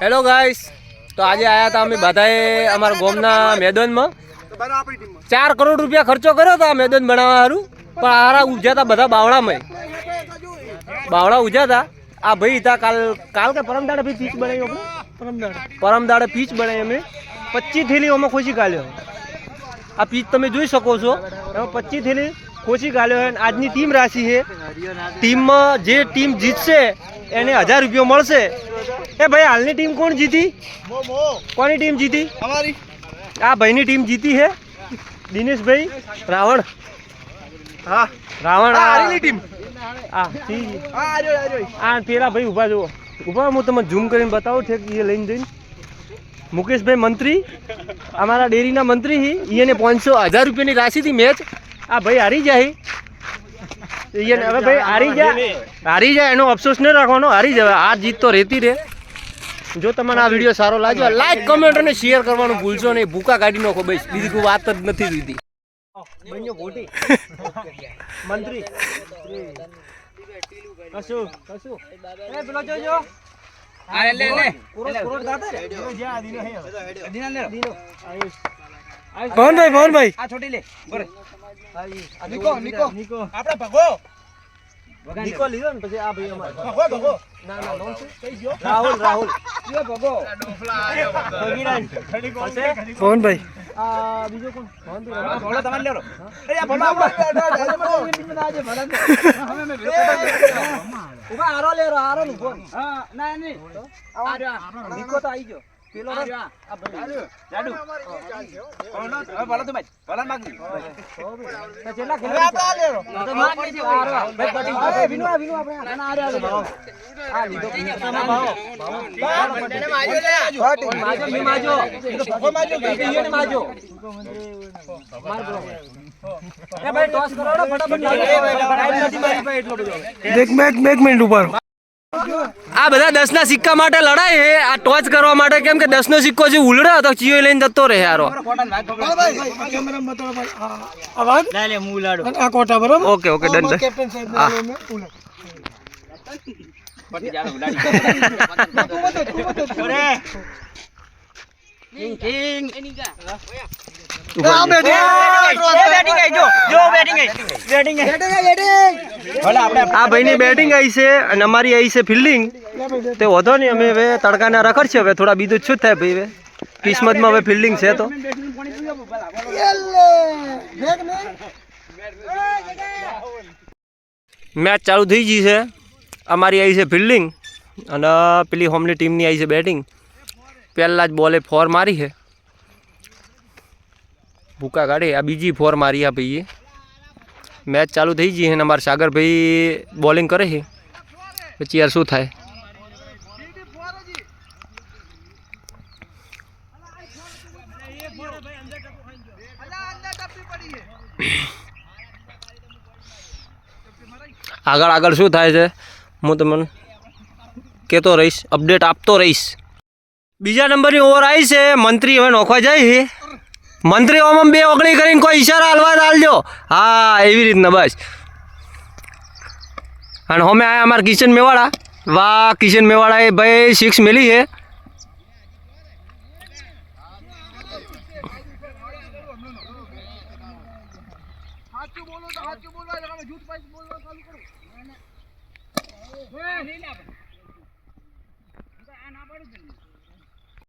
Hello guys તો આજે આયા હતા અમે બધાએ અમારા ગોમના મેદાનમાં. ચાર કરોડ રૂપિયા ખર્ચો કર્યો હતો આ મેદાન બનાવવા સારું પણ આરા ઉજ્યા હતા બધા બાવળામાં. બાવળા હતા આ ભાઈ હતા કાલ કાલ કે પરમ દાડે ભાઈ પીચ બનાવી આપણે પરમ દાડે પીચ બનાવી અમે. પચીસ થેલી અમે ખોસી કાઢ્યો. આ પીચ તમે જોઈ શકો છો. એમાં પચીસ થેલી ખોસી કાઢ્યો અને આજની ટીમ રાશિ છે. ટીમમાં જે ટીમ જીતશે એને હજાર રૂપિયા મળશે. એ ભાઈ હાલની ટીમ કોણ જીતી? કોની ટીમ જીતી? આ ભાઈની ટીમ જીતી છે દિનેશભાઈ રાવણ. હા રાવણ હારેલી ટીમ. હા. આ પેલા ભાઈ ઊભા જુઓ. ઊભા હું તમને ઝૂમ કરીને બતાવું છે એ લઈને જઈને. મુકેશભાઈ મંત્રી અમારા ડેરીના મંત્રી હી. એને પાંચસો હજાર રૂપિયાની રાશિથી મેચ આ ભાઈ હારી જાય. હવે ભાઈ હારી જાય હારી જાય એનો અફસોસ નહીં રાખવાનો હારી જાય આ જીત તો રહેતી રહે જો તમને આ વીડિયો સારો લાગ્યો લાઈક કમેન્ટ અને શેર કરવાનું ભૂલશો નહીં. ભૂકા કાઢી નાખો બસ. બીજી કોઈ વાત જ નથી દીધી મંત્રી. કશું? કશું? એ પેલો જોજો મોહનભાઈ મોહનભાઈ આ છોટી લે બરે નિકો નિકો નિકો આપણે ભગો નિકો લીધો ને પછી આ ભાઈ અમારે ભગો ભગો ના ના નોન કઈ ગયો રાહુલ રાહુલ યો ભગો મોહનભાઈ આ બીજો કોણ મોહનભાઈ ભોળો તમારે લેરો એ આ ભોળો ઊભા આરો લેરો આરો નું ફોન હા ના નહીં આ નિકો તો આવી ગયો પેલો જાડુ. ભોળો તો ભાઈ. ભોળો માગી કેટલા આપણે આ લેરો. તો માગી છે હારો ભાઈ કટિંગ એ વિનુ આ વિનુ આપણે ના ના આ રહ્યો આ લીધો. માજો માજો મી માજો ભગો માજો ઈ એને માજો એ ભાઈ ટોસ કરો. ને ફટાફટ એટલો બધો. એક મિનિટ એક મિનિટ ઊભા રહો આ બધા દસ ના સિક્કા માટે લડાય છે આ ટોચ કરવા માટે કેમ કે દસ નો સિક્કો જે ઉલડે તો ચિયો લઈને જતો રહે હારો કોટન ભાઈ ભગો કેમેરા બતાવો ભાઈ આ અવાજ અને આ કોટા બરોબર okay okay done done captain સાહેબ હા. બોલો મેં ઉલટ. પછી જાડુ ઉડાડી અરે કિંગ કિંગ આ બેઠી. બેટિંગ આઈ જો જો બેટિંગ આઈ બેટિંગ આઈ ભલે આપણે આ ભાઈની બેટિંગ આવી છે અને અમારી આવી છે ફિલ્ડિંગ તે વધો નહીં, અમે હવે તડકાના રખડ છે હવે થોડા બીજું શું થાય ભાઈ, હવે? કિસ્મતમાં હવે ફિલ્ડિંગ છે તો. મેચ ચાલુ થઈ ગઈ છે. અમારી આવી છે ફિલ્ડિંગ અને પેલી હોમની ટીમની આવી છે બેટિંગ પહેલાં જ બોલે ફોર મારી છે. ભૂકા કાઢે, આ બીજી ફોર મારી આ ભાઈએ. મેચ ચાલુ થઈ ગઈ છે અને અમારા સાગરભાઈ બોલિંગ કરે છે. પછી યાર શું થાય? આગળ આગળ શું થાય છે? હું તમને કહેતો રહીશ અપડેટ આપતો રહીશ. બીજા નંબરની ઓવર આવી છે, મંત્રી હવે નોખવા જાય મંત્રી ઓમ બે ઓગણી કરીને કોઈ ઈશારા હાલવા હાલજો. હા, એવી રીતના બસ. અને અમે આયા અમારા કિશન મેવાડા. વાહ, કિશન મેવાડા એ ભાઈ સિક્સ મેલી છે. સાચું બોલો તો સાચું બોલો એટલે તમે જૂઠ પાઈ બોલવા ચાલુ કરો. ના ના. ના ના પાડું